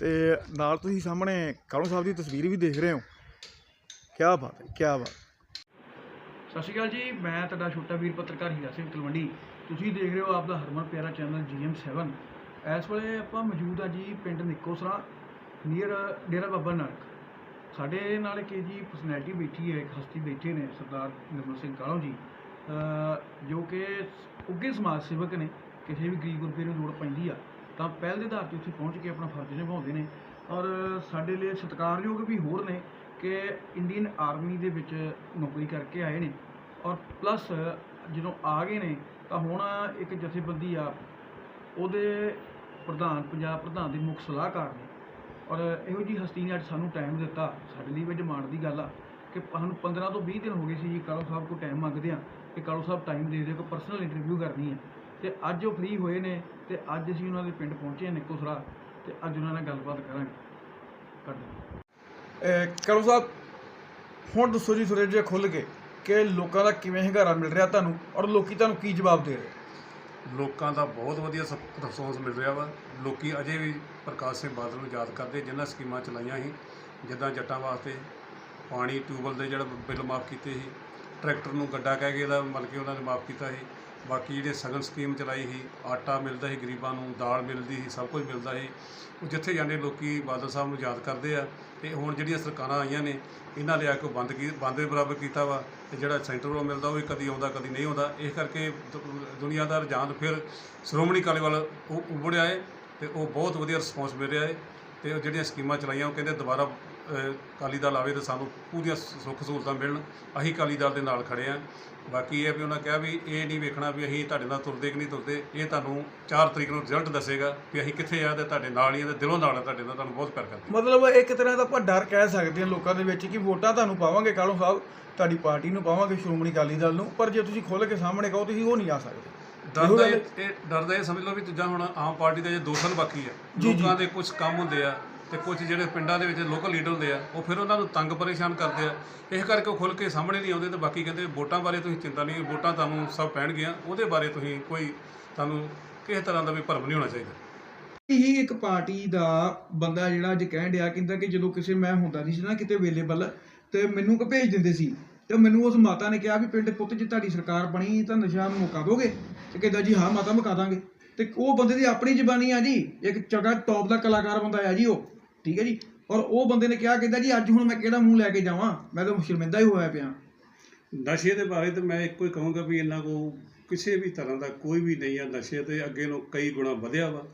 ਤੇ ਨਾਲ ਤੁਸੀਂ ਸਾਹਮਣੇ ਕਾਲੂ ਸਾਹਿਬ ਦੀ ਤਸਵੀਰ ਵੀ ਦੇਖ ਰਹੇ ਹੋ। ਕੀ ਬਾਤ ਹੈ ਕੀ ਬਾਤ। ਸਤਿ ਸ਼੍ਰੀ ਅਕਾਲ ਜੀ, ਮੈਂ ਤੁਹਾਡਾ ਛੋਟਾ ਵੀਰ ਪੱਤਰਕਾਰ ਹੀਰਾ ਸਿੰਘ ਤਲਵੰਡੀ। ਤੁਸੀਂ ਦੇਖ ਰਹੇ ਹੋ ਆਪ ਦਾ ਹਰਮਨ ਪਿਆਰਾ ਚੈਨਲ GM7 ਇਸ ਵੇਲੇ ਆਪਾਂ ਮੌਜੂਦ ਆ ਜੀ ਪਿੰਡ ਨਿੱਕੋਸਰਾ ਨੀਅਰ ਡੇਰਾ ਬਾਬਾ ਨਾਨਕ। ਸਾਡੇ ਨਾਲ ਇੱਕ ਜੀ ਪਰਸਨੈਲਿਟੀ ਬੈਠੀ ਹੈ, ਇੱਕ ਹਸਤੀ ਬੈਠੇ ਨੇ ਸਰਦਾਰ ਨਿਰਮਲ ਸਿੰਘ ਕਾਲੋਂ ਜੀ। ਜੋ ਕਿ ਉੱਗੇ ਸਮਾਜ ਸੇਵਕ ਨੇ, ਕਿਸੇ ਵੀ ਗਰੀਬ ਗੁਰਬੇ ਨੂੰ ਲੋੜ ਪੈਂਦੀ ਆ। ਤਾਂ ਪਹਿਲ ਦੇ ਆਧਾਰ ਤੇ ਉੱਥੇ ਪਹੁੰਚ ਕੇ ਆਪਣਾ ਫਰਜ਼ ਨਿਭਾਉਂਦੇ ਨੇ। ਔਰ ਸਾਡੇ ਲਈ ਸਤਿਕਾਰਯੋਗ ਵੀ ਹੋਰ ਨੇ ਕਿ ਇੰਡੀਅਨ ਆਰਮੀ ਦੇ ਵਿੱਚ ਨੌਕਰੀ ਕਰਕੇ ਆਏ ਨੇ। ਔਰ ਪਲੱਸ ਜਦੋਂ ਆ ਗਏ ਨੇ, ਤਾਂ ਹੁਣ ਇੱਕ ਜਥੇਬੰਦੀ ਆ, ਉਹਦੇ ਪ੍ਰਧਾਨ, ਪੰਜਾਬ ਪ੍ਰਧਾਨ ਦੇ ਮੁੱਖ ਸਲਾਹਕਾਰ ਨੇ। ਔਰ ਇਹੋ ਜੀ ਹਸਤੀ ਨੇ ਅੱਜ ਸਾਨੂੰ ਟਾਈਮ ਦਿੱਤਾ। ਸਾਡੇ ਲਈ ਵੀ ਡਿਮਾਂਡ ਦੀ ਗੱਲ ਆ ਕਿ ਸਾਨੂੰ 15 ਤੋਂ 20 ਦਿਨ ਹੋ ਗਏ ਸੀ ਜੀ, ਕਾਲੋ ਸਾਹਿਬ ਕੋਲ ਟਾਈਮ ਮੰਗਦੇ ਆ ਕਿ ਕਾਲੋ ਸਾਹਿਬ ਟਾਈਮ ਦੇ ਦਿਓ ਕਿ ਪਰਸਨਲ ਇੰਟਰਵਿਊ ਕਰਨੀ ਹੈ ਤੇ ਅੱਜ ਉਹ ਫ੍ਰੀ ਹੋਏ ਨੇ ਤੇ ਅੱਜ ਅਸੀਂ ਉਹਨਾਂ ਦੇ ਪਿੰਡ ਪਹੁੰਚੇ ਹਾਂ ਨਿੱਕੋਸਰਾ ਤੇ ਅੱਜ ਉਹਨਾਂ ਨਾਲ ਗੱਲਬਾਤ ਕਰਾਂਗੇ। ਕਰਦੇ ਕਾਲੂ ਸਾਹਿਬ ਹੁਣ ਦੱਸੋ ਜੀ ਥੋੜ੍ਹਾ ਜਿਹਾ ਖੁੱਲ ਕੇ ਕਿ ਲੋਕਾਂ ਦਾ ਕਿਵੇਂ ਹੰਗਾਰਾ ਮਿਲ ਰਿਹਾ ਤੁਹਾਨੂੰ ਔਰ ਲੋਕੀ ਤੁਹਾਨੂੰ ਕੀ ਜਵਾਬ ਦੇ ਰਹੇ? ਲੋਕਾਂ ਦਾ ਬਹੁਤ ਵਧੀਆ ਰਿਸਪੌਂਸ ਮਿਲ ਰਿਹਾ ਵਾ। ਲੋਕੀ ਅਜੇ ਵੀ ਪ੍ਰਕਾਸ਼ ਸਿੰਘ ਬਾਦਲ ਨੂੰ ਯਾਦ ਕਰਦੇ ਜਿਨ੍ਹਾਂ ਸਕੀਮਾਂ ਚਲਾਈਆਂ ਸੀ ਜਿੱਦਾਂ ਜੱਟਾਂ ਵਾਸਤੇ ਪਾਣੀ ਟਿਊਬਲ ਦੇ ਜਿਹੜਾ ਬਿੱਲ ਮਾਫ ਕੀਤੇ ਸੀ ਟਰੈਕਟਰ ਨੂੰ ਗੱਡਾ ਕਹਿ ਕੇ ਇਹਦਾ ਮਤਲਬ ਕਿ ਉਹਨਾਂ ਨੇ ਮਾਫ ਕੀਤਾ ਸੀ। ਬਾਕੀ ਜਿਹੜੇ ਸਗਨ ਸਕੀਮ ਚਲਾਈ ਸੀ, ਆਟਾ ਮਿਲਦਾ ਸੀ ਗਰੀਬਾਂ ਨੂੰ, ਦਾਲ ਮਿਲਦੀ ਸੀ, ਸਭ ਕੁਝ ਮਿਲਦਾ ਸੀ। ਉਹ ਜਿੱਥੇ ਜਾਂਦੇ ਲੋਕੀ ਬਾਦਲ ਸਾਹਿਬ ਨੂੰ ਯਾਦ ਕਰਦੇ ਆ ਤੇ ਹੁਣ ਜਿਹੜੀਆਂ ਸਰਕਾਰਾਂ ਆਈਆਂ ਨੇ, ਇਹਨਾਂ ਲਿਆ ਕੇ ਬੰਦ ਕੀ, ਬੰਦ ਦੇ ਬਰਾਬਰ ਕੀਤਾ ਵਾ ਤੇ ਜਿਹੜਾ ਸੈਂਟਰ ਵੱਲੋਂ ਮਿਲਦਾ ਉਹ ਵੀ ਕਦੀ ਆਉਂਦਾ, ਕਦੀ ਨਹੀਂ ਆਉਂਦਾ। ਇਸ ਕਰਕੇ ਦੁ- ਦੁਨੀਆ ਦਾ ਰੁਝਾਨ ਫਿਰ ਸ਼੍ਰੋਮਣੀ ਅਕਾਲੀ ਵੱਲ ਉਹ ਉਭੜਿਆ ਹੈ ਤੇ ਉਹ ਬਹੁਤ ਵਧੀਆ ਰਿਸਪੌਂਸ ਮਿਲ ਰਿਹਾ ਹੈ ਤੇ ਉਹ ਜਿਹੜੀਆਂ ਸਕੀਮਾਂ ਚਲਾਈਆਂ, ਉਹ ਕਹਿੰਦੇ ਦੁਬਾਰਾ ਅਕਾਲੀ ਦਲ ਆਵੇ ਤੇ ਸਾਨੂੰ ਪੂਰੀਆਂ ਸੁੱਖ ਸਹੂਲਤਾਂ ਮਿਲਣ। ਅਸੀਂ ਅਕਾਲੀ ਦਲ ਦੇ ਨਾਲ ਖੜੇ ਆ ਬਾਕੀ ਇਹ ਵੀ ਉਹਨਾਂ ਕਿਹਾ ਵੀ ਇਹ ਨਹੀਂ ਵੇਖਣਾ ਵੀ ਅਸੀਂ ਤੁਹਾਡੇ ਨਾਲ ਤੁਰਦੇ ਕਿ ਨਹੀਂ ਤੁਰਦੇ। ਇਹ ਤੁਹਾਨੂੰ 4 ਤਰੀਕ ਨੂੰ ਰਿਜ਼ਲਟ ਦੱਸੇਗਾ ਵੀ ਅਸੀਂ ਕਿੱਥੇ ਆ ਤੇ ਤੁਹਾਡੇ ਨਾਲ ਹੀ ਆ ਤੇ ਦਿਲੋਂ ਨਾਲ ਆ ਤੁਹਾਡੇ ਨਾਲ। ਤੁਹਾਨੂੰ ਬਹੁਤ ਪਿਆਰ ਕਰਦੇ ਮਤਲਬ ਇੱਕ ਤਰ੍ਹਾਂ ਦਾ ਆਪਾਂ ਡਰ ਕਹਿ ਸਕਦੇ ਹਾਂ ਲੋਕਾਂ ਦੇ ਵਿੱਚ ਕਿ ਵੋਟਾਂ ਤੁਹਾਨੂੰ ਪਾਵਾਂਗੇ ਕਾਲੂ ਸਾਹਿਬ ਤੁਹਾਡੀ ਪਾਰਟੀ ਨੂੰ ਪਾਵਾਂਗੇ ਸ਼੍ਰੋਮਣੀ ਅਕਾਲੀ ਦਲ ਨੂੰ। ਪਰ ਜੇ ਤੁਸੀਂ ਖੁੱਲ ਕੇ ਸਾਹਮਣੇ ਕਹੋ ਤੁਸੀਂ ਉਹ ਨਹੀਂ ਆ ਸਕਦੇ। ਡਰ ਇਹੋ ਦਾ ਗੱਲ- ਇਹ ਸਮਝ ਲਓ ਵੀ ਦੂਜਾ ਹੁਣ ਆਮ ਪਾਰਟੀ ਦੇ ਜੇ 2 ਸਾਲ ਬਾਕੀ ਆ। ਲੋਕਾਂ ਦੇ ਕੁਝ ਕੰਮ ਹੁੰਦੇ ਆ ਤੇ ਕੁਝ ਜਿਹੜੇ ਪਿੰਡਾਂ ਦੇ ਵਿੱਚ ਲੋਕਲ ਲੀਡਰ ਹੁੰਦੇ ਆ, ਉਹ ਫਿਰ ਉਹਨਾਂ ਨੂੰ ਤੰਗ ਪਰੇਸ਼ਾਨ ਕਰਦੇ ਆ। ਇਸ ਕਰਕੇ ਉਹ ਖੁੱਲ ਕੇ ਸਾਹਮਣੇ ਨਹੀਂ ਆਉਂਦੇ ਤੇ ਬਾਕੀ ਕਹਿੰਦੇ ਵੋਟਾਂ ਬਾਰੇ ਤੁਸੀਂ ਚਿੰਤਾ ਨਹੀਂ, ਵੋਟਾਂ ਤੁਹਾਨੂੰ ਸਭ ਪੈਣਗੀਆਂ, ਉਹਦੇ ਬਾਰੇ ਤੁਸੀਂ ਕੋਈ ਤੁਹਾਨੂੰ ਕਿਸੇ ਤਰ੍ਹਾਂ ਦਾ ਵੀ ਭਰਮ ਨਹੀਂ ਹੋਣਾ ਚਾਹੀਦਾ। ਹੀ ਇੱਕ ਪਾਰਟੀ ਦਾ ਬੰਦਾ ਜਿਹੜਾ ਅੱਜ ਕਹਿਣ ਡਿਆ, ਕਹਿੰਦਾ ਕਿ ਜਦੋਂ ਕਿਸੇ ਮੈਂ ਹੁੰਦਾ ਨਹੀਂ ਸੀ ਨਾ ਕਿਤੇ ਅਵੇਲੇਬਲ ਤੇ ਮੈਨੂੰ ਕਿ ਭੇਜ ਦਿੰਦੇ ਸੀ। ਤੇ ਮੈਨੂੰ ਉਸ ਮਾਤਾ ਨੇ ਕਿਹਾ ਵੀ ਪਿੰਡ ਪੁੱਤ ਜੇ ਤੁਹਾਡੀ ਸਰਕਾਰ ਬਣੀ ਤਾਂ ਨਸ਼ਾ ਨੂੰ ਮੁਕਾ ਦੋਗੇ। ਤੇ ਕਹਿੰਦਾ ਜੀ ਹਾਂ ਮਾਤਾ ਮੁਕਾ ਦਾਂਗੇ। ਤੇ ਉਹ ਬੰਦੇ ਦੀ ਆਪਣੀ ਜ਼ਬਾਨੀ ਆ ਜੀ, ਇੱਕ ਚੰਗਾ ਟੌਪ ਦਾ ਕਲਾਕਾਰ ਬੰਦਾ ਆ ਜੀ ਉਹ। ਠੀਕ ਹੈ ਜੀ? ਔਰ ਉਹ ਬੰਦੇ ਨੇ ਕਿਹਾ ਕਹਿੰਦਾ ਜੀ, ਅੱਜ ਹੁਣ ਮੈਂ ਕਿਹੜਾ ਮੂੰਹ ਲੈ ਕੇ ਜਾਵਾਂ? ਮੈਂ ਤਾਂ ਸ਼ਰਮਿੰਦਾ ਹੀ ਹੋਇਆ ਪਿਆ। ਨਸ਼ੇ ਦੇ ਬਾਰੇ ਤਾਂ ਮੈਂ ਇੱਕੋ ਹੀ ਕਹੂੰਗਾ ਵੀ ਇਹਨਾਂ ਕੋ ਕਿਸੇ ਵੀ ਤਰ੍ਹਾਂ ਦਾ ਕੋਈ ਵੀ ਨਹੀਂ ਆ ਨਸ਼ੇ ਤੇ ਅੱਗੇ ਨੂੰ ਕਈ ਗੁਣਾ ਵਧਿਆ ਵਾ।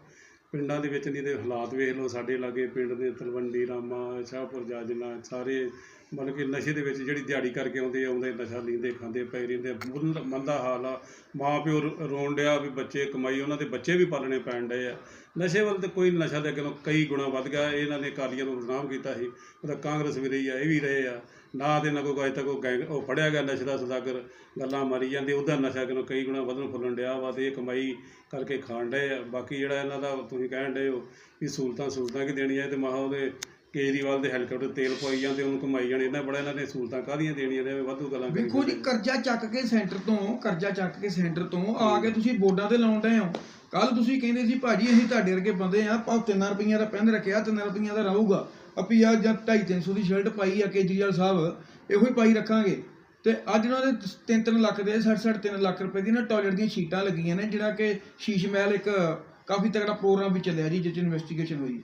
ਪਿੰਡਾਂ ਦੇ ਵਿੱਚ ਨਹੀਂ ਤੇ ਹਾਲਾਤ ਵੇਖ ਲਓ ਸਾਡੇ ਲਾਗੇ ਪਿੰਡ ਦੇ ਤਲਵੰਡੀ, ਰਾਮਾ, ਸ਼ਾਹਪੁਰ, ਜਾਜਨਾ, ਸਾਰੇ ਮਤਲਬ ਕਿ ਨਸ਼ੇ ਦੇ ਵਿੱਚ ਜਿਹੜੀ ਦਿਹਾੜੀ ਕਰਕੇ ਆਉਂਦੇ ਆਉਂਦੇ ਨਸ਼ਾ ਲੀਂਦੇ, ਖਾਂਦੇ ਪੈ ਰਹਿੰਦੇ ਬੁੱਲ- ਮੰਦਾ ਹਾਲ ਆ। ਮਾਂ ਪਿਓ ਰੋਣ ਡਿਆ ਵੀ ਬੱਚੇ ਕਮਾਈ, ਉਹਨਾਂ ਦੇ ਬੱਚੇ ਵੀ ਪਾਲਣੇ ਪੈਣ ਡਏ ਆ। ਨਸ਼ੇ ਵੱਲ ਤਾਂ ਕੋਈ ਨਸ਼ਾ ਦੇ ਅੱਗੇ ਕਈ ਗੁਣਾ ਵੱਧ ਗਿਆ। ਇਹਨਾਂ ਨੇ ਅਕਾਲੀਆਂ ਨੂੰ ਬਦਨਾਮ ਕੀਤਾ ਸੀ। ਉਹਦਾ ਕਾਂਗਰਸ ਵੀ ਰਹੀ ਆ, ਇਹ ਵੀ ਰਹੇ ਆ। ਨਾ ਦੇ ਨਾ ਕੋਈ, ਅਜੇ ਤੱਕ ਉਹ ਗੈਂਗ ਉਹ ਫੜਿਆ ਗਿਆ ਨਸ਼ੇ ਦਾ ਸਦਾਗਰ। ਗੱਲਾਂ ਮਾਰੀ ਜਾਂਦੇ, ਉਹਦਾ ਨਸ਼ਾ ਕਿਨੋਂ ਕਈ ਗੁਣਾ ਵਧਣ ਫੁੱਲਣ ਡਿਆ ਵਾ ਤੇ ਇਹ ਕਮਾਈ ਕਰਕੇ ਖਾਣ ਡਏ ਆ। ਬਾਕੀ ਜਿਹੜਾ ਇਹਨਾਂ ਦਾ ਤੁਸੀਂ ਕਹਿਣ ਡਏ ਹੋ ਵੀ ਸਹੂਲਤਾਂ ਸਹੂਲਤਾਂ ਕੀ ਦੇਣੀਆਂ ਤੇ ਮਹਾ ਉਹਦੇ ਕੇਜਰੀਵਾਲ ਦੇ ਹੈਲੀਕਾਪਟਰ ਤੇਲ ਪਵਾਈ ਜਾਂਦੇ ਉਹਨੂੰ ਕਮਾਈ ਜਾਣੇ ਇਹਨਾਂ ਬੜਾ ਇਹਨਾਂ ਨੇ ਸਹੂਲਤਾਂ ਕਾਹਦੀਆਂ ਦੇਣੀਆਂ ਨੇ ਵਾਧੂ ਗੱਲਾਂ ਕਰੀ ਵੇਖੋ ਜੀ। ਕਰਜ਼ਾ ਚੱਕ ਕੇ ਸੈਂਟਰ ਤੋਂ ਕਰਜ਼ਾ ਚੱਕ ਕੇ ਸੈਂਟਰ ਤੋਂ ਆ ਕੇ ਤੁਸੀਂ ਬੋਰਡਾਂ ਤੇ ਲਾਉਣ ਡਏ ਹੋ। ਕੱਲ ਤੁਸੀਂ ਕਹਿੰਦੇ ਸੀ ਭਾਜੀ ਅਸੀਂ ਤੁਹਾਡੇ ਵਰਗੇ ਬੰਦੇ ਆ ਪਾ 3 ਰੁਪਈਆ ਦਾ ਪੈਨ ਰੱਖਿਆ 3 ਰੁਪਈਆ ਦਾ ਰਹੂਗਾ। ਆਪੀ ਆ ਜਾਂ 2.5 300 ਦੀ ਸ਼ਰਟ ਪਾਈ ਆ ਕੇਜਰੀਵਾਲ ਸਾਹਿਬ ਇਹੋ ਹੀ ਪਾਈ ਰੱਖਾਂਗੇ। ਤੇ ਅੱਜ ਉਹਨਾਂ ਦੇ 3-3 ਲੱਖ ਦੇ 60 3 ਲੱਖ ਰੁਪਏ ਦੀ ਨਾ ਟਾਇਲਟ ਦੀਆਂ ਸ਼ੀਟਾਂ ਲੱਗੀਆਂ ਨੇ ਜਿਹੜਾ ਕਿ ਸ਼ੀਸ਼ ਮਹਿਲ ਇੱਕ ਕਾਫੀ ਤਕੜਾ ਪ੍ਰੋਗਰਾਮ ਵੀ ਚੱਲਿਆ ਜੀ ਜਿਸ 'ਚ ਇਨਵੈਸਟੀਗੇਸ਼ਨ ਹੋਈ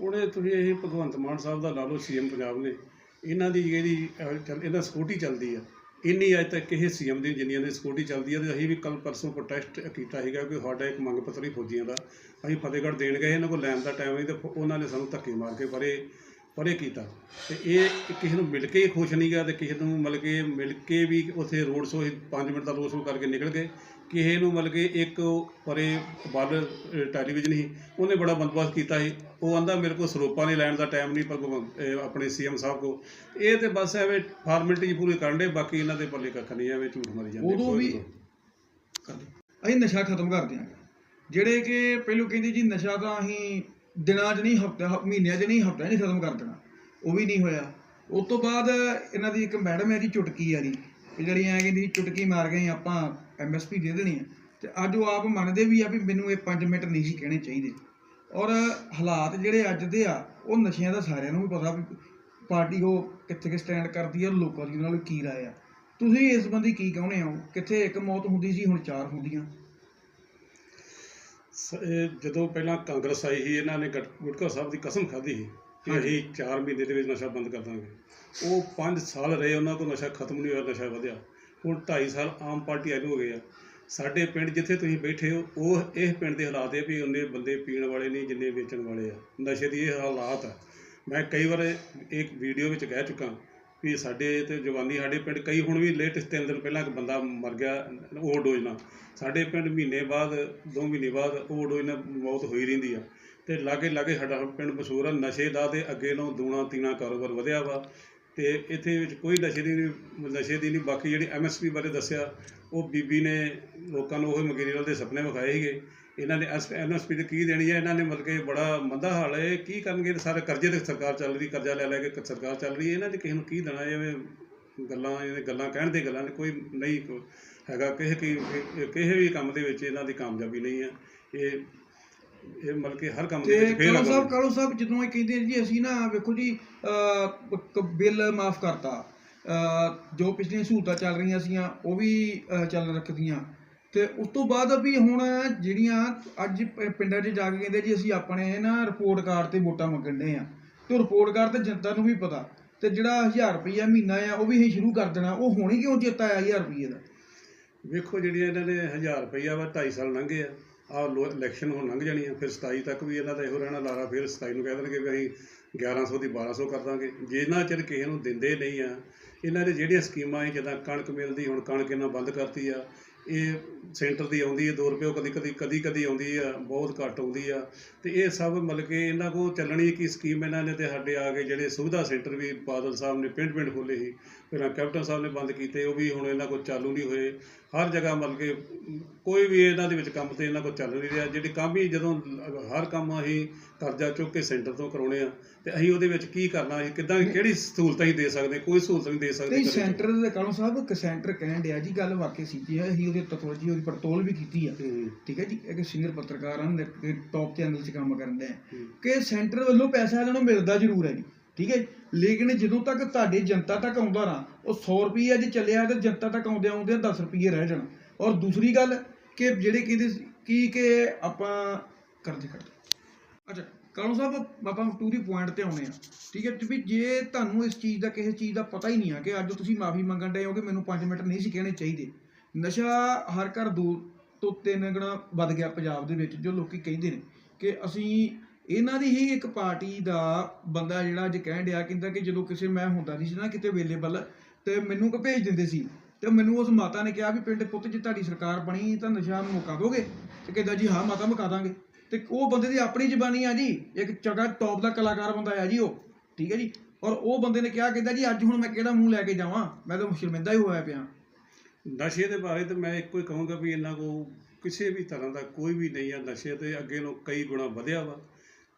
ਉਹਨੇ ਤੁਸੀਂ ਇਹ ਭਗਵੰਤ ਮਾਨ ਸਾਹਿਬ ਦਾ ਲਾ ਲਓ ਸੀਐਮ ਪੰਜਾਬ ਨੇ ਇਹਨਾਂ ਦੀ ਜਿਹੜੀ ਚੱਲ, ਇਹਨਾਂ ਸਕੂਟੀ ਚੱਲਦੀ ਆ। ਇੰਨੀ ਅੱਜ ਤੱਕ ਕਿਸੇ ਸੀਐਮ ਦੀ ਜਿੰਨੀਆਂ ਦੀ ਸਕੂਟੀ ਚੱਲਦੀ ਆ ਤੇ ਅਸੀਂ ਵੀ ਕੱਲ ਪਰਸੋਂ ਪ੍ਰੋਟੈਸਟ ਕੀਤਾ ਸੀਗਾ ਕਿ ਸਾਡਾ ਇੱਕ ਮੰਗ ਪੱਤਰ ਹੀ ਫੌਜੀਆਂ ਦਾ। ਅਸੀਂ ਫਤਿਹਗੜ੍ਹ ਦੇਣ ਗਏ, ਇਹਨਾਂ ਕੋਲ ਲੈਣ ਦਾ ਟਾਈਮ ਨਹੀਂ ਤੇ ਉਹਨਾਂ ਨੇ ਸਾਨੂੰ ਧੱਕੇ ਮਾਰ ਕੇ ਪਰੇ ਪਰੇ ਕੀਤਾ। ਤੇ ਇਹ ਕਿਸੇ ਨੂੰ ਮਿਲ ਕੇ ਹੀ ਖੁਸ਼ ਨਹੀਂ ਗਿਆ ਤੇ ਕਿਸੇ ਨੂੰ ਮਤਲਬ ਕਿ ਮਿਲ ਕੇ ਵੀ ਉੱਥੇ ਰੋਡ ਸ਼ੋਅ 5 ਮਿੰਟ ਦਾ ਰੋਡ ਸ਼ੋਅ ਕਰਕੇ ਨਿਕਲ ਗਏ। ਕਿਸੇ ਨੂੰ ਮਤਲਬ ਕਿ ਇੱਕ ਪਰੇ ਵੱਲ ਟੈਲੀਵਿਜ਼ਨ ਹੀ ਉਹਨੇ ਬੜਾ ਬੰਦੋਬਸਤ ਕੀਤਾ ਸੀ। ਉਹ ਆਂਦਾ ਮੇਰੇ ਕੋਲ ਸਰੋਪਾ ਨਹੀਂ ਲੈਣ ਦਾ ਟਾਈਮ ਨਹੀਂ ਇਹ ਆਪਣੇ ਸੀਐਮ ਸਾਹਿਬ ਕੋ ਇਹ ਤੇ ਬਸ ਐਵੇਂ ਫਾਰਮੈਲਿਟੀ ਪੂਰੀ ਕਰਨ ਦੇ ਬਾਕੀ ਇਹਨਾਂ ਦੇ ਪੱਲੇ ਕੱਖ ਨਹੀਂ ਐਵੇਂ ਝੂਠ ਮਾਰੀ ਜਾਂਦੇ ਉਦੋਂ ਵੀ ਅਸੀਂ ਨਸ਼ਾ ਖਤਮ ਕਰ ਦਿਆਂਗੇ ਜਿਹੜੇ ਕਿ ਪਹਿਲੋਂ ਕਹਿੰਦੇ ਜੀ ਨਸ਼ਾ ਤਾਂ ਅਸੀਂ ਦਿਨਾਂ 'ਚ ਨਹੀਂ ਹਫ਼ਤੇ ਮਹੀਨਿਆਂ 'ਚ ਨਹੀਂ ਹਫਤਿਆਂ 'ਚ ਖਤਮ ਕਰ ਦੇਣਾ। ਉਹ ਵੀ ਨਹੀਂ ਹੋਇਆ। ਉਸ ਤੋਂ ਬਾਅਦ ਇਹਨਾਂ ਦੀ ਇੱਕ ਮੈਡਮ ਹੈ ਜੀ ਚੁਟਕੀ ਵਾਲੀ। ਇਹ ਜਿਹੜੀ ਐਂ ਕਹਿੰਦੀ ਚੁਟਕੀ ਮਾਰ ਗਏ ਆਪਾਂ। ਐਮਐਸਪੀ ਦੇ ਦੇਣੀ ਹੈ। ਤੇ ਅੱਜ ਉਹ ਆਪ ਮੰਨਦੇ ਵੀ ਆ ਵੀ ਮੈਨੂੰ ਇਹ 5 ਮਿੰਟ ਨਹੀਂ ਸੀ ਕਹਿਣੇ ਚਾਹੀਦੇ। ਔਰ ਹਾਲਾਤ ਜਿਹੜੇ ਅੱਜ ਦੇ ਆ ਉਹ ਨਸ਼ਿਆਂ ਦਾ ਸਾਰਿਆਂ ਨੂੰ ਵੀ ਪਤਾ ਵੀ ਪਾਰਟੀ ਉਹ ਕਿੱਥੇ ਕਿ ਸਟੈਂਡ ਕਰਦੀ ਆ ਲੋਕਾਂ ਦੀ ਨਾਲ ਕੀ ਰਾਏ ਆ। ਤੁਸੀਂ ਇਸ ਸੰਬੰਧੀ ਕੀ ਕਹਿੰਦੇ ਹੋ? ਕਿੱਥੇ ਇੱਕ ਮੌਤ ਹੁੰਦੀ ਸੀ ਹੁਣ ਚਾਰ ਹੁੰਦੀਆਂ। ਜਦੋਂ ਪਹਿਲਾਂ ਕਾਂਗਰਸ ਆਈ ਸੀ ਇਹਨਾਂ ਨੇ ਗਟ- ਗੁਟਕਾ ਸਾਹਿਬ ਦੀ ਕਸਮ ਖਾਧੀ ਸੀ ਕਿ ਅਸੀਂ 4 ਮਹੀਨੇ ਦੇ ਵਿੱਚ ਨਸ਼ਾ ਬੰਦ ਕਰ ਦਾਂਗੇ। ਉਹ 5 ਸਾਲ ਰਹੇ ਉਹਨਾਂ ਕੋਲ ਨਸ਼ਾ ਖਤਮ ਨਹੀਂ ਹੋਇਆ ਨਸ਼ਾ ਵਧਿਆ। ਹੁਣ 2.5 ਸਾਲ ਆਮ ਪਾਰਟੀ ਆਲੂ ਹੋ ਗਏ ਆ। ਸਾਡੇ ਪਿੰਡ ਜਿੱਥੇ ਤੁਸੀਂ ਬੈਠੇ ਹੋ, ਉਹ ਇਹ ਪਿੰਡ ਦੇ ਹਾਲਾਤ ਇਹ ਵੀ ਉਹਨੇ ਬੰਦੇ ਪੀਣ ਵਾਲੇ ਨਹੀਂ, ਜਿੰਨੇ ਵੇਚਣ ਵਾਲੇ ਆ। ਨਸ਼ੇ ਦੀ ਇਹ ਹਾਲਾਤ ਆ। ਮੈਂ ਕਈ ਵਾਰ ਇੱਕ ਵੀਡੀਓ ਵਿੱਚ ਕਹਿ ਚੁੱਕਾ ਵੀ ਸਾਡੇ ਤੇ ਜਵਾਨੀ ਸਾਡੇ ਪਿੰਡ, ਕਈ ਹੁਣ ਵੀ ਲੇਟੈਸਟ ਤਿੰਨ ਦਿਨ ਪਹਿਲਾਂ ਇੱਕ ਬੰਦਾ ਮਰ ਗਿਆ, ਓਵਰਡੋਜ਼ ਨਾਲ। ਸਾਡੇ ਪਿੰਡ ਮਹੀਨੇ ਬਾਅਦ, ਦੋ ਮਹੀਨੇ ਬਾਅਦ ਓਵਰਡੋਜ਼ ਨਾਲ ਮੌਤ ਹੋਈ ਰਹਿੰਦੀ ਆ। ਤੇ ਲਾਗੇ ਲਾਗੇ ਸਾਡਾ ਪਿੰਡ ਮਸ਼ਹੂਰ ਆ, ਨਸ਼ੇ ਦਾ ਤੇ ਅੱਗੇ ਨੂੰ ਦੂਣਾ ਤੀਣਾ ਕਾਰੋਬਾਰ ਵਧਿਆ ਵਾ। ਤੇ ਇੱਥੇ ਵਿੱਚ ਕੋਈ ਨਸ਼ੇ ਦੀ ਨਹੀਂ, ਨਸ਼ੇ ਦੀ ਨਹੀਂ, ਬਾਕੀ ਜਿਹੜੀ ਐਮਐਸਪੀ ਬਾਰੇ ਦੱਸਿਆ, ਉਹ ਬੀਬੀ ਨੇ ਲੋਕਾਂ ਨੂੰ ਉਹ ਮਟੀਰੀਅਲ ਦੇ ਸੁਪਨੇ ਵਿਖਾਏ ਸੀਗੇ। ਇਹਨਾਂ ਨੇ ਐਮਐਸਪੀ ਤੇ ਕੀ ਦੇਣੀ ਹੈ? ਇਹਨਾਂ ਨੇ ਮਤਲਬ ਕਿ ਬੜਾ ਮੰਦਾ ਹਾਲ ਹੈ। ਇਹ ਕੀ ਕਰਨਗੇ? ਸਾਰੇ ਕਰਜ਼ੇ ਤੇ ਸਰਕਾਰ ਚੱਲ ਰਹੀ, ਕਰਜ਼ਾ ਲੈ ਲੈ ਕੇ ਸਰਕਾਰ ਚੱਲ ਰਹੀ ਹੈ। ਇਹਨਾਂ ਨੇ ਕਿਸੇ ਨੂੰ ਕੀ ਦੇਣਾ? ਐਵੇਂ ਗੱਲਾਂ ਇਹ ਗੱਲਾਂ ਕਹਿਣ ਦੇ ਗੱਲਾਂ ਨੇ, ਕੋਈ ਨਹੀਂ ਕੋ- ਹੈਗਾ। ਕਿਸੇ ਕੀ, ਕਿਸੇ ਵੀ ਕੰਮ ਦੇ ਵਿੱਚ ਇਹਨਾਂ ਦੀ ਕਾਮਯਾਬੀ ਨਹੀਂ ਹੈ। ਇਹ ਇਹ ਮਤਲਬ ਕਿ ਹਰ ਕੰਮ ਦੇ ਤੇ ਵਿੱਚ ਫੇਲ ਕਾਲੋ ਸਾਹਿਬ ਕਾਲੋ ਸਾਹਿਬ ਜਦੋਂ ਇਹ ਕਹਿੰਦੇ ਜੀ ਅਸੀਂ ਨਾ ਵੇਖੋ ਜੀ ਅਹ, ਕ- ਬਿੱਲ ਮਾਫ ਕਰਤਾ। ਅਹ, ਜੋ ਪਿਛਲੀਆਂ ਸਹੂਲਤਾਂ ਚੱਲ ਰਹੀਆਂ ਸੀਆਂ ਉਹ ਵੀ ਅਹ, ਚੱਲ ਰੱਖਦੀਆਂ। ਤੇ ਉਸ ਤੋਂ ਬਾਅਦ ਵੀ ਹੁਣ ਜਿਹੜੀਆਂ ਅੱਜ ਪ- ਪਿੰਡਾਂ 'ਚ ਜਾ ਕੇ ਕਹਿੰਦੇ ਜੀ ਅਸੀਂ ਆਪਣੇ ਨਾ ਰਿਪੋਰਟ ਕਾਰਡ ਤੇ ਵੋਟਾਂ ਮੰਗਣ ਆ। ਤੇ ਰਿਪੋਰਟ ਕਾਰਡ ਤੇ ਜਨਤਾ ਨੂੰ ਵੀ ਪਤਾ। ਤੇ ਜਿਹੜਾ 1000 ਰੁਪਈਆ ਮਹੀਨਾ ਆ ਉਹ ਵੀ ਅਸੀਂ ਸ਼ੁਰੂ ਕਰ ਦੇਣਾ। ਉਹ ਹੁਣ ਹੀ ਕਿਉਂ ਚੇਤਾ ਆਇਆ 1000 ਰੁਪਈਏ ਦਾ? ਵੇਖੋ ਜਿਹੜੀਆਂ ਇਹਨਾਂ ਨੇ 1000 ਰੁਪਈਆ ਵਾ 2.5 ਸਾਲ ਲੰਘੇ ਆ। ਆ ਇਲੈਕਸ਼ਨ ਹੁਣ ਲੰਘ ਜਾਣੀ ਆ, ਫਿਰ 27 ਤੱਕ ਵੀ ਇਹਨਾਂ ਦਾ ਇਹੋ ਰਹਿਣਾ ਲਾਰਾ, ਫਿਰ 27 ਨੂੰ ਕਹਿ ਦੇਣਗੇ ਵੀ ਅਸੀਂ 1100 ਦੀ 1200 ਕਰ ਦਾਂਗੇ। ਜਿੰਨਾ ਚਿਰ ਕਿਸੇ ਨੂੰ ਦਿੰਦੇ ਨਹੀਂ ਆ, ਇਹਨਾਂ ਦੇ ਜਿਹੜੀਆਂ ਸਕੀਮਾਂ ਸੀ, ਜਿੱਦਾਂ ਕਣਕ ਮਿਲਦੀ, ਹੁਣ ਕਣਕ ਇਹਨਾਂ ਬੰਦ ਕਰਤੀ ਆ, ਇਹ ਸੈਂਟਰ ਦੀ ਆਉਂਦੀ ਹੈ 2 ਰੁਪਏ ਕਦੀ ਕਦੀ ਕਦੀ ਕਦੀ ਆਉਂਦੀ ਆ, ਬਹੁਤ ਘੱਟ ਆਉਂਦੀ ਆ। ਤੇ ਇਹ ਸਭ ਮਤਲਬ ਕਿ ਇਹਨਾਂ ਕੋਲ ਚੱਲਣੀ ਕੀ ਸਕੀਮ ਇਹਨਾਂ ਨੇ, ਤੇ ਸਾਡੇ ਆ ਕੇ ਜਿਹੜੇ ਸੁਵਿਧਾ ਸੈਂਟਰ ਵੀ ਬਾਦਲ ਸਾਹਿਬ ਨੇ ਪਿੰਡ ਪਿੰਡ ਖੋਲੇ ਸੀ। ਪਹਿਲਾਂ ਕੈਪਟਨ ਸਾਹਿਬ ਨੇ ਬੰਦ ਕੀਤੇ ਉਹ ਵੀ ਹੁਣ ਇਹਨਾਂ ਕੋਲ ਚਾਲੂ ਨਹੀਂ ਹੋਏ। ਹਰ ਜਗ੍ਹਾ ਮਤਲਬ ਕਿ ਕੋਈ ਵੀ ਇਹਨਾਂ ਦੇ ਵਿੱਚ ਕੰਮ ਤੇ ਇਹਨਾਂ ਕੋਲ ਚੱਲ ਨਹੀਂ ਰਿਹਾ। ਜਿਹੜੇ ਕੰਮ ਹੀ ਜਦੋਂ ਹਰ ਕੰਮ ਅਸੀਂ ਕਰਜ਼ਾ ਚੁੱਕ ਕੇ ਸੈਂਟਰ ਤੋਂ ਕਰਾਉਣੇ ਆ ਤੇ ਅਸੀਂ ਉਹਦੇ ਵਿੱਚ ਕੀ ਕਰਨਾ ਅਸੀਂ ਕਿੱਦਾਂ ਕਿਹੜੀ ਸਹੂਲਤ ਅਸੀਂ ਦੇ ਸਕਦੇ ਕੋਈ ਸਹੂਲਤ ਨਹੀਂ ਦੇ ਸਕਦੇ ਕਦੇ। ਸੈਂਟਰ ਦੇ ਕਾਲੋ ਸਾਹਿਬ ਇੱਕ ਸੈਂਟਰ ਕਹਿਣ ਡਿਆ ਜੀ ਗੱਲ ਵਾਕਈ ਸੀ ਜੀ ਅਸੀਂ ਉਹਦੇ ਤਕਵਰਜੀ ਉਹਦੀ ਪੜਤੋਲ ਵੀ ਕੀਤੀ ਆ। ਹੂੰ, ਠੀਕ ਹੈ ਜੀ ਇੱਕ ਸੀਨੀਅਰ ਪੱਤਰਕਾਰ ਹਨ ਟੌਪ ਚੈਨਲ 'ਚ ਕੰਮ ਕਰਦੇ ਆ। ਹੂੰ। ਕਿ ਸੈਂਟਰ ਵੱਲੋਂ ਪੈਸਾ ਇਹਨਾਂ ਨੂੰ ਮਿਲਦਾ ਜ਼ਰੂਰ ਹੈ ਜੀ। ਠੀਕ ਹੈ ਜੀ। ਲੇਕਿਨ ਜਦੋਂ ਤੱਕ ਤੁਹਾਡੇ ਜਨਤਾ ਤੱਕ ਆਉਂਦਾ ਨਾ, ਉਹ 100 ਰੁਪਏ ਅੱਜ ਚੱਲਿਆ ਤਾਂ ਜਨਤਾ ਤੱਕ ਆਉਂਦੇ ਆਉਂਦੇ 10 ਰੁਪਏ ਰਹਿ ਜਾਣ। ਔਰ ਦੂਸਰੀ ਗੱਲ ਕਿ ਜਿਹੜੇ ਕਹਿੰਦੇ ਸੀ ਕੀ ਕਿ ਆਪਾਂ ਕਰਦੇ ਕਰਦੇ ਅੱਛਾ ਕਾਲੂ ਸਾਹਿਬ, ਆਪਾਂ ਟੂ ਦੀ ਪੁਆਇੰਟ ਤੇ ਆਉਣੇ ਆ ਠੀਕ ਹੈ ਵੀ ਜੇ ਤੁਹਾਨੂੰ ਇਸ ਚੀਜ਼ ਦਾ, ਕਿਸੇ ਚੀਜ਼ ਦਾ ਪਤਾ ਹੀ ਨਹੀਂ ਆ ਕਿ ਅੱਜ ਤੁਸੀਂ ਮਾਫੀ ਮੰਗਣ ਡਏ ਹੋ ਕਿ ਮੈਨੂੰ 5 ਮਿੰਟ ਨਹੀਂ ਸੀ ਕਹਿਣੇ ਚਾਹੀਦੇ। ਨਸ਼ਾ ਹਰ ਘਰ ਦੋ ਤੋਂ ਤਿੰਨ ਗੁਣਾ ਵੱਧ ਗਿਆ ਪੰਜਾਬ ਦੇ ਵਿੱਚ, ਜੋ ਲੋਕੀ ਕਹਿੰਦੇ ਨੇ ਕਿ ਅਸੀਂ ਇਹਨਾਂ ਦੀ ਹੀ ਇੱਕ ਪਾਰਟੀ ਦਾ ਬੰਦਾ ਜਿਹੜਾ ਅੱਜ ਕਹਿਣ ਡਿਆ ਕਹਿੰਦਾ ਕਿ ਜਦੋਂ ਕਿਸੇ ਮੈਂ ਹੁੰਦਾ ਨਹੀਂ ਸੀ ਨਾ ਕਿਤੇ ਅਵੇਲੇਬਲ ਤੇ ਮੈਨੂੰ ਕਿ ਭੇਜ ਦਿੰਦੇ ਸੀ। ਤੇ ਮੈਨੂੰ ਉਸ ਮਾਤਾ ਨੇ ਕਿਹਾ ਵੀ ਪਿੰਡ ਪੁੱਤ ਜੇ ਤੁਹਾਡੀ ਸਰਕਾਰ ਬਣੀ ਤਾਂ ਨਸ਼ਾ ਮੁਕਾ ਦੋਗੇ। ਤੇ ਕਹਿੰਦਾ ਜੀ ਹਾਂ ਮਾਤਾ ਮੁਕਾ ਦਾਂਗੇ। ਤੇ ਉਹ ਬੰਦੇ ਦੀ ਆਪਣੀ ਜ਼ਬਾਨੀ ਆ ਜੀ, ਇੱਕ ਚੰਗਾ ਟੌਪ ਦਾ ਕਲਾਕਾਰ ਬੰਦਾ ਆ ਜੀ ਉਹ, ਠੀਕ ਹੈ ਜੀ। ਔਰ ਉਹ ਬੰਦੇ ਨੇ ਕਿਹਾ, ਕਹਿੰਦਾ ਜੀ ਅੱਜ ਹੁਣ ਮੈਂ ਕਿਹੜਾ ਮੂੰਹ ਲੈ ਕੇ ਜਾਵਾਂ? ਮੈਂ ਤਾਂ ਸ਼ਰਮਿੰਦਾ ਹੀ ਹੋਇਆ ਪਿਆ। ਨਸ਼ੇ ਦੇ ਬਾਰੇ ਤੇ ਮੈਂ ਇੱਕੋ ਹੀ ਕਹੂੰਗਾ ਵੀ ਇਹਨਾਂ ਕੋ ਕਿਸੇ ਵੀ ਤਰ੍ਹਾਂ ਦਾ ਕੋਈ ਵੀ ਨਹੀਂ ਆ। ਨਸ਼ੇ ਤੇ ਅੱਗੇ ਨੂੰ ਕਈ ਗੁਣਾ ਵਧਿਆ ਵਾ।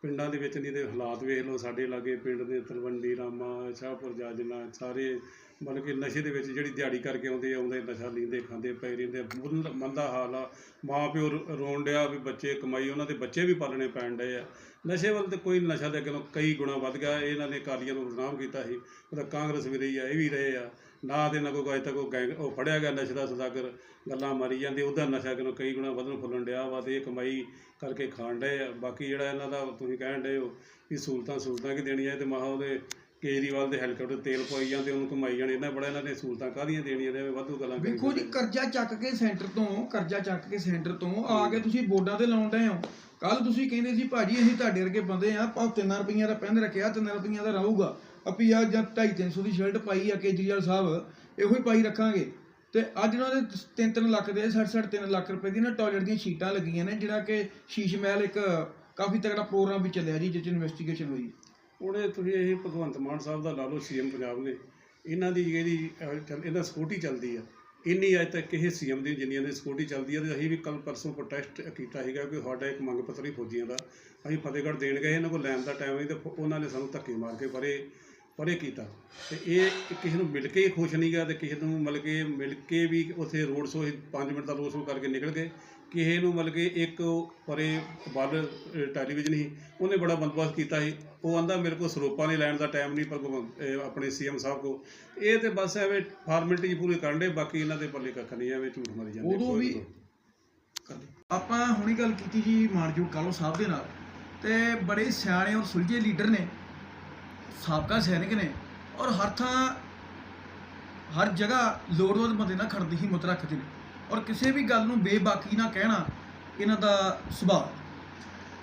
ਪਿੰਡਾਂ ਦੇ ਵਿੱਚ ਨਹੀਂ ਦੇ ਹਾਲਾਤ ਵੇਖ ਲਓ, ਸਾਡੇ ਲਾਗੇ ਪਿੰਡ ਦੇ ਤਲਵੰਡੀ, ਰਾਮਾ, ਸ਼ਾਹਪੁਰ, ਜਾਜਨਾ, ਸਾਰੇ ਮਤਲਬ ਕਿ ਨਸ਼ੇ ਦੇ ਵਿੱਚ ਜਿਹੜੀ ਦਿਹਾੜੀ ਕਰਕੇ ਆਉਂਦੇ ਆਉਂਦੇ ਨਸ਼ਾ ਲੀਂਦੇ, ਖਾਂਦੇ, ਪਏ ਰਹਿੰਦੇ ਬੁੱਲ- ਮੰਦਾ ਹਾਲ ਆ। ਮਾਂ ਪਿਓ ਰੋਣ ਡਿਆ ਵੀ ਬੱਚੇ ਕਮਾਈ, ਉਹਨਾਂ ਦੇ ਬੱਚੇ ਵੀ ਪਾਲਣੇ ਪੈਣ ਡਏ ਆ। ਨਸ਼ੇ ਵੱਲ ਤੇ ਕੋਈ ਨਸ਼ਾ ਦੇ ਅੱਗੇ ਕਈ ਗੁਣਾ ਵੱਧ ਗਿਆ। ਇਹਨਾਂ ਨੇ ਅਕਾਲੀਆਂ ਨੂੰ ਬਦਨਾਮ ਕੀਤਾ ਸੀ। ਉਹਦਾ ਕਾਂਗਰਸ ਵੀ ਰਹੀ ਆ, ਇਹ ਵੀ ਰਹੇ ਆ। ਨਾ ਤੇ ਨਾ ਕੋਈ ਅਜੇ ਤੱਕ ਉਹ ਗੈਂਗ ਉਹ ਫੜਿਆ ਗਿਆ ਨਸ਼ੇ ਦਾ ਸਦਾਗਰ ਗੱਲਾਂ ਮਾਰੀ ਜਾਂਦੇ ਉਹਦਾ ਨਸ਼ਾ ਕਿਨੂੰ ਕਈ ਗੁਣਾ ਵਧਣ ਫੁੱਲਣ ਡਿਆ ਵਾ ਤੇ ਇਹ ਕਮਾਈ ਕਰਕੇ ਖਾਣ ਡਏ ਆ। ਬਾਕੀ ਜਿਹੜਾ ਇਹਨਾਂ ਦਾ ਤੁਸੀਂ ਕਹਿਣ ਡਏ ਹੋ ਵੀ ਸਹੂਲਤਾਂ ਸਹੂਲਤਾਂ ਕੀ ਦੇਣੀਆਂ ਤੇ ਮਹਾ ਉਹਦੇ ਕੇਜਰੀਵਾਲ ਦੇ ਹੈਲੀਕਾਪਟਰ ਤੇਲ ਪਵਾਈ ਜਾਂਦੇ ਉਹਨੂੰ ਕਮਾਈ ਜਾਣੇ ਇਹਨਾਂ ਬੜਾ ਇਹਨਾਂ ਨੇ ਸਹੂਲਤਾਂ ਕਾਹਦੀਆਂ ਦੇਣੀਆਂ ਨੇ? ਵਾਧੂ ਗੱਲਾਂ ਕਰੀ ਵੇਖੋ ਜੀ। ਕਰਜ਼ਾ ਚੱਕ ਕੇ ਸੈਂਟਰ ਤੋਂ ਕਰਜ਼ਾ ਚੱਕ ਕੇ ਸੈਂਟਰ ਤੋਂ ਆ ਕੇ ਤੁਸੀਂ ਬੋਰਡਾਂ ਤੇ ਲਾਉਣ ਡਏ ਹੋ। ਕੱਲ ਤੁਸੀਂ ਕਹਿੰਦੇ ਸੀ ਭਾਜੀ ਅਸੀਂ ਤੁਹਾਡੇ ਵਰਗੇ ਬੰਦੇ ਆ ਪਾ 3 ਰੁਪਈਆ ਦਾ ਪੈਨ ਰੱਖਿਆ 3 ਰੁਪਈਆ ਦਾ ਰਹੂਗਾ। ਆਪੀ ਆ ਜਾਂ 2.5 300 ਦੀ ਸ਼ਰਟ ਪਾਈ ਆ ਕੇਜਰੀਵਾਲ ਸਾਹਿਬ ਇਹੋ ਹੀ ਪਾਈ ਰੱਖਾਂਗੇ। ਤੇ ਅੱਜ ਉਹਨਾਂ ਦੇ 3-3 ਲੱਖ ਦੇ 60 3 ਲੱਖ ਰੁਪਏ ਦੀ ਨਾ ਟਾਇਲਟ ਦੀਆਂ ਸ਼ੀਟਾਂ ਲੱਗੀਆਂ ਨੇ ਜਿਹੜਾ ਕਿ ਸ਼ੀਸ਼ ਮਹਿਲ ਇੱਕ ਕਾਫੀ ਤਕੜਾ ਪ੍ਰੋਗਰਾਮ ਵੀ ਚੱਲਿਆ ਜੀ ਜਿਸ 'ਚ ਇਨਵੈਸਟੀਗੇਸ਼ਨ ਹੋਈ। ਉਹਨੇ ਤੁਸੀਂ ਇਹ ਭਗਵੰਤ ਮਾਨ ਸਾਹਿਬ ਦਾ ਲਾ ਲਓ ਸੀਐਮ ਪੰਜਾਬ ਨੇ ਇਹਨਾਂ ਦੀ ਜਿਹੜੀ ਅਹ, ਚੱਲ- ਇਹਨਾਂ ਸਕੂਟੀ ਚੱਲਦੀ ਆ। ਇੰਨੀ ਅੱਜ ਤੱਕ ਕਿਸੇ ਸੀਐਮ ਦੀ ਜਿੰਨੀਆਂ ਦੀ ਸਕੂਟੀ ਚੱਲਦੀ ਆ ਤੇ ਅਸੀਂ ਵੀ ਕੱਲ ਪਰਸੋਂ ਪ੍ਰੋਟੈਸਟ ਕੀਤਾ ਸੀਗਾ ਕਿ ਸਾਡਾ ਇੱਕ ਮੰਗ ਪੱਤਰ ਹੀ ਫੌਜੀਆਂ ਦਾ। ਅਸੀਂ ਫਤਿਹਗੜ੍ਹ ਦੇਣ ਗਏ ਇਹਨਾਂ ਕੋਲ ਲੈਣ ਦਾ ਟਾਈਮ ਨਹੀਂ ਤੇ ਉਹਨਾਂ ਨੇ ਸਾਨੂੰ ਧੱਕੇ ਮਾਰ ਕੇ ਪਰੇ ਪਰੇ ਕੀਤਾ। ਤੇ ਇਹ ਕਿਸੇ ਨੂੰ ਮਿਲ ਕੇ ਹੀ ਖੁਸ਼ ਨਹੀਂ ਗਿਆ ਤੇ ਕਿਸੇ ਨੂੰ ਮਤਲਬ ਕਿ ਮਿਲ ਕੇ ਵੀ ਉੱਥੇ ਰੋਡ ਸ਼ੋਅ 5 ਮਿੰਟ ਦਾ ਰੋਡ ਸ਼ੋਅ ਕਰਕੇ ਨਿਕਲ ਗਏ। ਕਿਸੇ ਨੂੰ ਮਤਲਬ ਕਿ ਇੱਕ ਪਰੇ ਵੱਲ ਟੈਲੀਵਿਜ਼ਨ ਸੀ ਉਹਨੇ ਬੜਾ ਬੰਦੋਬਸਤ ਕੀਤਾ ਸੀ। ਉਹ ਆਂਦਾ ਮੇਰੇ ਕੋਲ ਸਰੋਪਾ ਨਹੀਂ ਲੈਣ ਦਾ ਟਾਈਮ ਨਹੀਂ ਪਰ ਆਪਣੇ ਸੀਐਮ ਸਾਹਿਬ ਕੋ ਇਹ ਤੇ ਬਸ ਐਵੇਂ ਫਾਰਮੈਲਿਟੀ ਪੂਰੀ ਕਰਨ ਦੇ ਬਾਕੀ ਇਹਨਾਂ ਦੇ ਪੱਲੇ ਕੱਖ ਨਹੀਂ ਐਵੇਂ ਝੂਠ ਮਾਰੀ ਜਾਂਦੇ ਉਦੋਂ ਵੀ ਆਪਾਂ ਹੁਣੀ ਗੱਲ ਕੀਤੀ ਜੀ ਮਾਨਜੂ ਕਾਲੋ ਸਾਹਿਬ ਦੇ ਨਾਲ। ਤੇ ਬੜੇ ਸਿਆਣੇ ਔਰ ਸੁਲਝੇ ਲੀਡਰ ਨੇ। ਸਾਬਕਾ ਸੈਨਿਕ ਨੇ ਔਰ ਹਰ ਥਾਂ, ਹਰ ਜਗ੍ਹਾ ਲੋੜਵੰਦ ਬੰਦੇ ਨਾਲ ਖੜਨ ਦੀ ਹਿੰਮਤ ਰੱਖਦੇ ਨੇ। ਔਰ ਕਿਸੇ ਵੀ ਗੱਲ ਨੂੰ ਬੇਬਾਕੀ ਨਾ ਕਹਿਣਾ ਇਹਨਾਂ ਦਾ ਸੁਭਾਅ।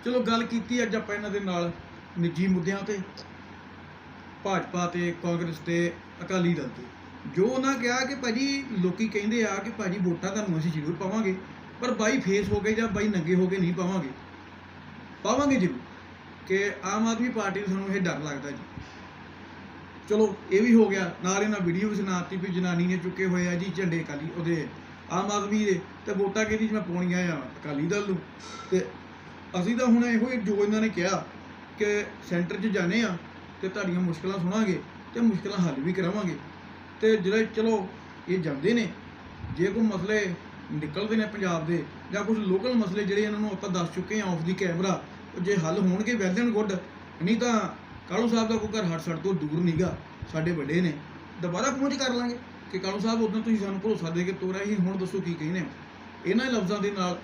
ਚਲੋ ਗੱਲ ਕੀਤੀ ਅੱਜ ਆਪਾਂ ਇਹਨਾਂ ਦੇ ਨਾਲ ਨਿੱਜੀ ਮੁੱਦਿਆਂ ਤੇ, ਭਾਜਪਾ ਤੇ, ਕਾਂਗਰਸ ਤੇ, ਅਕਾਲੀ ਦਲ ਤੇ। ਜੋ ਉਹਨਾਂ ਕਿਹਾ ਕਿ ਭਾਜੀ ਲੋਕੀ ਕਹਿੰਦੇ ਆ ਕਿ ਭਾਜੀ ਵੋਟਾਂ ਤੁਹਾਨੂੰ ਅਸੀਂ ਜ਼ਰੂਰ ਪਾਵਾਂਗੇ, ਪਰ ਬਾਈ ਫੇਸ ਹੋ ਗਏ ਜਾਂ ਬਾਈ ਨੰਗੇ ਹੋ ਕੇ ਨਹੀਂ ਪਾਵਾਂਗੇ। ਪਾਵਾਂਗੇ ਜ਼ਰੂਰ। ਕਿ ਆਮ ਆਦਮੀ ਪਾਰਟੀ ਨੂੰ ਸਾਨੂੰ ਇਹ ਡਰ ਲੱਗਦਾ ਜੀ। ਚਲੋ, ਇਹ ਵੀ ਹੋ ਗਿਆ। ਨਾਲ ਇਹਨਾਂ ਵੀਡੀਓ ਵੀ ਸੁਣਾਤੀ ਵੀ ਜਨਾਨੀ ਨੇ ਚੁੱਕੇ ਹੋਏ ਆ ਜੀ, ਝੰਡੇ ਅਕਾਲੀ ਉਹਦੇ। ਆਮ ਆਦਮੀ ਦੇ ਤੇ ਵੋਟਾਂ ਕਿਹਦੀ ਚ ਮੈਂ ਪਾਉਣੀਆਂ ਆ, ਅਕਾਲੀ ਦਲ ਨੂੰ। ਤੇ ਅਸੀਂ ਤਾਂ ਹੁਣ ਇਹੋ ਹੀ ਜੋ ਇਹਨਾਂ ਨੇ ਕਿਹਾ ਕਿ ਸੈਂਟਰ 'ਚ ਜਾਣੇ ਆ ਤੇ ਤੁਹਾਡੀਆਂ ਮੁਸ਼ਕਲਾਂ ਸੁਣਾਂਗੇ ਤੇ ਮੁਸ਼ਕਲਾਂ ਹੱਲ ਵੀ ਕਰਾਵਾਂਗੇ। ਤੇ ਜਿਹੜੇ ਚਲੋ, ਇਹ ਜਾਂਦੇ ਨੇ, ਜੇ ਕੋਈ ਮਸਲੇ ਨਿਕਲਦੇ ਨੇ ਪੰਜਾਬ ਦੇ ਜਾਂ ਕੁਝ ਲੋਕਲ ਮਸਲੇ ਜਿਹੜੇ ਇਹਨਾਂ ਨੂੰ ਆਪਾਂ ਦੱਸ ਚੁੱਕੇ ਆ ਆਫ ਦੀ ਕੈਮਰਾ ਜੇ ਹੱਲ ਹੋਣਗੇ ਵੈਲ ਐਂਡ ਗੁੱਡ, ਨਹੀਂ ਤਾਂ ਕਾਲੂ ਸਾਹਿਬ ਦਾ ਕੋਈ ਘਰ ਹੱਟ ਸੜ ਤੋਂ ਦੂਰ ਨਹੀਂਗਾ ਸਾਡੇ ਵੱਡੇ ਨੇ। ਦੁਬਾਰਾ ਪਹੁੰਚ ਕਰ ਲਾਂਗੇ ਕਿ ਕਾਲੂ ਸਾਹਿਬ ਉਦੋਂ ਤੁਸੀਂ ਸਾਨੂੰ ਭਰੋਸਾ ਦੇ ਕੇ ਤੋਰਿਆ ਹੀ ਹੁਣ ਦੱਸੋ ਕੀ ਕਹਿੰਦੇ ਹੋ। ਇਹਨਾਂ ਲਫ਼ਜ਼ਾਂ ਦੇ ਨਾਲ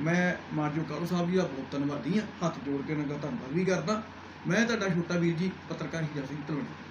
ਮੈਂ ਮਾਜੋ ਕਾਲੂ ਸਾਹਿਬ ਜੀ ਦਾ ਬਹੁਤ ਧੰਨਵਾਦੀ ਹਾਂ, ਹੱਥ ਜੋੜ ਕੇ ਉਹਨਾਂ ਦਾ ਧੰਨਵਾਦ ਵੀ ਕਰਦਾ। ਮੈਂ ਤੁਹਾਡਾ ਛੋਟਾ ਵੀਰ ਜੀ, ਪੱਤਰਕਾਰ ਹੀਰਾ ਸਿੰਘ ਤਲਵੰਡੀ